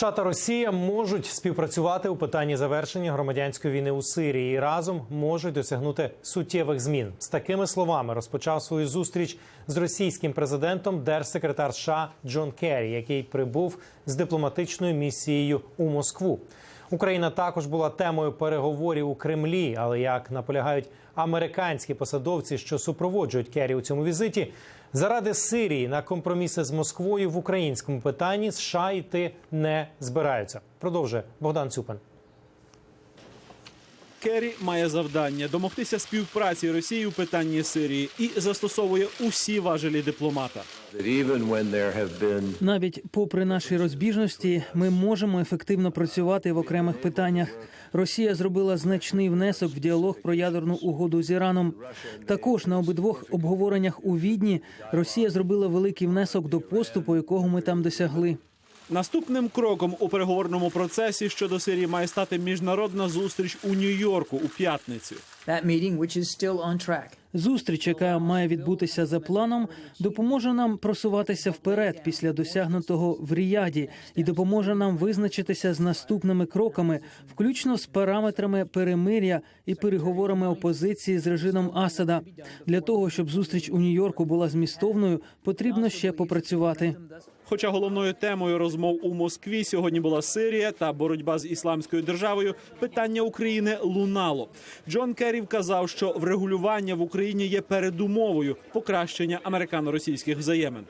США та Росія можуть співпрацювати у питанні завершення громадянської війни у Сирії і разом можуть досягнути суттєвих змін. З такими словами розпочав свою зустріч з російським президентом держсекретар США Джон Керрі, який прибув з дипломатичною місією у Москву. Україна також була темою переговорів у Кремлі, але як наполягають американські посадовці, що супроводжують Керрі у цьому візиті, заради Сирії на компроміси з Москвою в українському питанні США йти не збираються. Продовжує Богдан Цюпин. Керрі має завдання домогтися співпраці Росії у питанні Сирії і застосовує усі важелі дипломата. Навіть попри наші розбіжності, ми можемо ефективно працювати в окремих питаннях. Росія зробила значний внесок в діалог про ядерну угоду з Іраном. Також на обидвох обговореннях у Відні Росія зробила великий внесок до поступу, якого ми там досягли. Наступним кроком у переговорному процесі щодо Сирії має стати міжнародна зустріч у Нью-Йорку у п'ятницю. That meeting, which is still on track. Зустріч, яка має відбутися за планом, допоможе нам просуватися вперед після досягнутого в Ріяді і допоможе нам визначитися з наступними кроками, включно з параметрами перемиря і переговорами опозиції з режимом Асада. Для того щоб зустріч у Нью-Йорку була змістовною, потрібно ще попрацювати. Хоча головною темою розмов у Москві сьогодні була Сирія та боротьба з ісламською державою, питання України лунало. Джон Керрі вказав, що врегулювання в Україні є передумовою покращення американо-російських взаємин.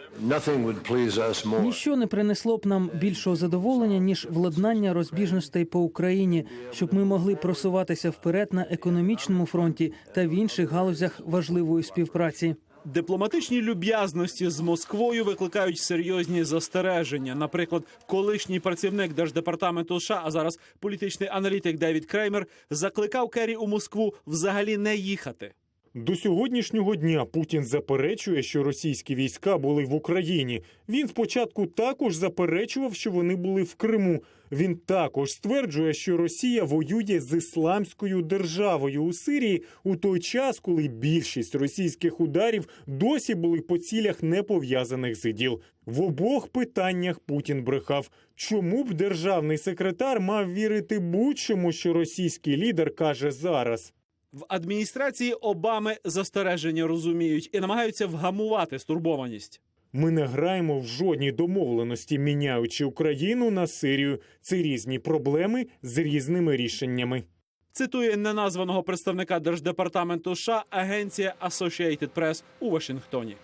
Ніщо не принесло б нам більшого задоволення ніж владнання розбіжностей по Україні, щоб ми могли просуватися вперед на економічному фронті та в інших галузях важливої співпраці. Дипломатичні люб'язності з Москвою викликають серйозні застереження. Наприклад, колишній працівник держдепартаменту США, а зараз політичний аналітик Девід Креймер, закликав Керрі у Москву взагалі не їхати. До сьогоднішнього дня Путін заперечує, що російські війська були в Україні. Він спочатку також заперечував, що вони були в Криму. Він також стверджує, що Росія воює з ісламською державою у Сирії у той час, коли більшість російських ударів досі були по цілях не пов'язаних з іділ. В обох питаннях Путін брехав. Чому б державний секретар мав вірити будь-чому, що російський лідер каже зараз? В адміністрації Обами застереження розуміють і намагаються вгамувати стурбованість. Ми не граємо в жодній домовленості, міняючи Україну на Сирію. Це різні проблеми з різними рішеннями. Цитує неназваного представника держдепартаменту США агенція Associated Press у Вашингтоні.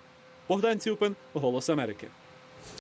Богдан Цюпин, Голос Америки.